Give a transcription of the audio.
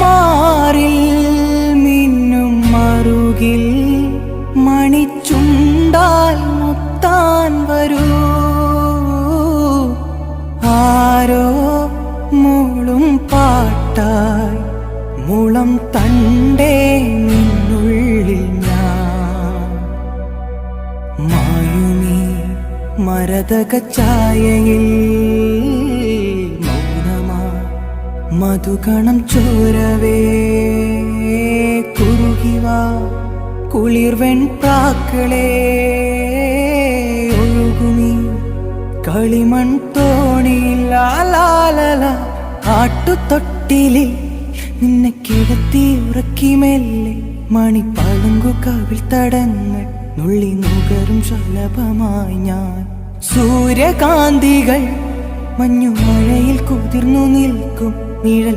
മാറിൽ മിന്നും മറുകിൽ മണിച്ചുണ്ടാൽ മുത്താൻ വരൂ. ആരോ മുളും പാട്ടായി മുളം തണ്ടേ നിന്നുള്ളിൽ ഞാൻ. മരതക മൗനമാ മധുകണം ചോരവേ കുറുകിവാ കുളിർവെൺ പ്രാക്കളേ ഒഴുകുമി കളിമൺ തോണിയില്ലാലാലല കാട്ടുതൊട്ടിലിൽ നിന്നെ കിടത്തി ഉറക്കി മെല്ലെ. മണിപ്പളുങ്കു കവിൾ തടങ്ങൾ നുള്ളി നുകരും ശലഭമായി ഞാൻ. സൂര്യകാന്തികൾ മഞ്ഞുമഴയിൽ കുതിർന്നു നിൽക്കും. നിഴൽ